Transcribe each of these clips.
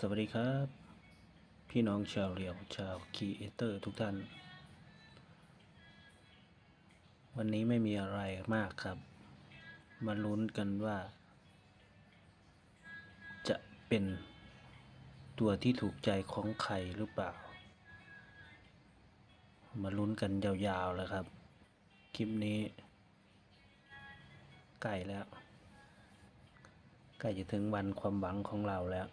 สวัสดีครับ พี่น้องชาวเรียวชาวคีเอเตอร์ทุกท่าน วันนี้ไม่มีอะไรมากครับ มาลุ้นกันว่า จะเป็นตัวที่ถูกใจของใครหรือเปล่า มาลุ้นกันยาวๆแล้วครับ คลิปนี้ ใกล้แล้ว ใกล้จะถึงวันความหวังของเราแล้ว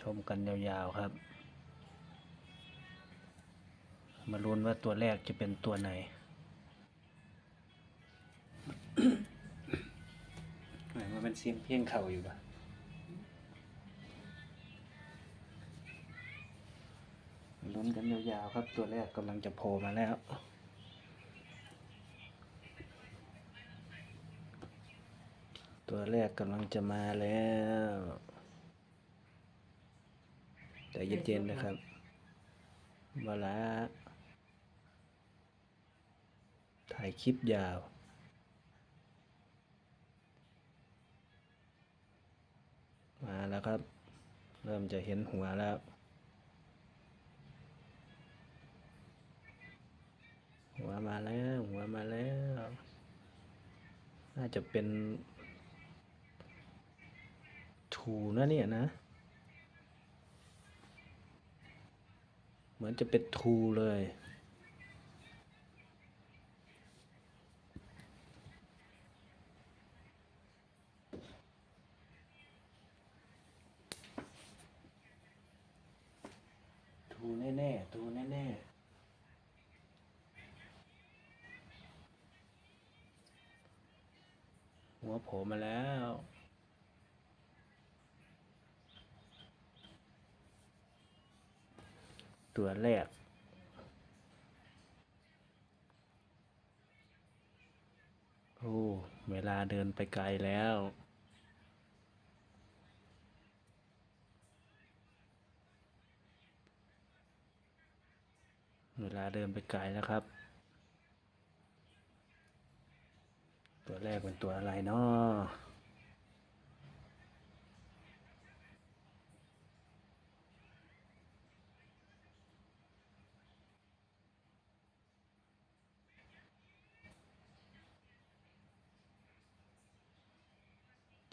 ชมกันยาวๆครับ มาลุ้นว่าตัวแรกจะเป็นตัวไหนไหนมันเป็นเสียงเพียงเข่าอยู่ปะลุ้นกันยาวๆครับ ตัวแรกกำลังจะโผล่มาแล้วตัวแรกกำลังจะมาแล้ว เย็นๆนะครับมาละถ่ายคลิปยาวมาแล้วครับ เริ่มจะเห็นหัวแล้ว หัวมาแล้ว หัวมาแล้ว น่าจะเป็นถูนะเนี่ยนะ เหมือนจะเป็นทูเลย ทูแน่ๆทูแน่ๆหัวโผล่มาแล้ว ตัวแรก โอ้ เวลาเดินไปไกลแล้วเวลาเดินไปไกลแล้วครับ ตัวแรกเป็นตัวอะไรเนาะ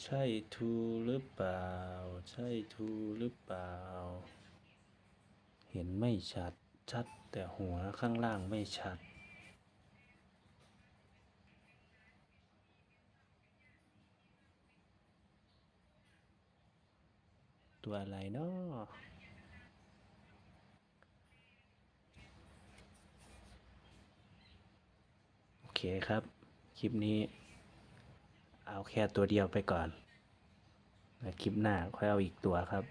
ใช่ทูหรือเปล่า ใช่ทูหรือเปล่า เห็นไม่ชัด ชัดแต่หัวข้างล่างไม่ชัด ตัวอะไรเนาะโอเคครับ คลิปนี้ เอาแค่ตัวเดียวไปก่อนคลิปหน้าค่อยเอาอีกตัวครับ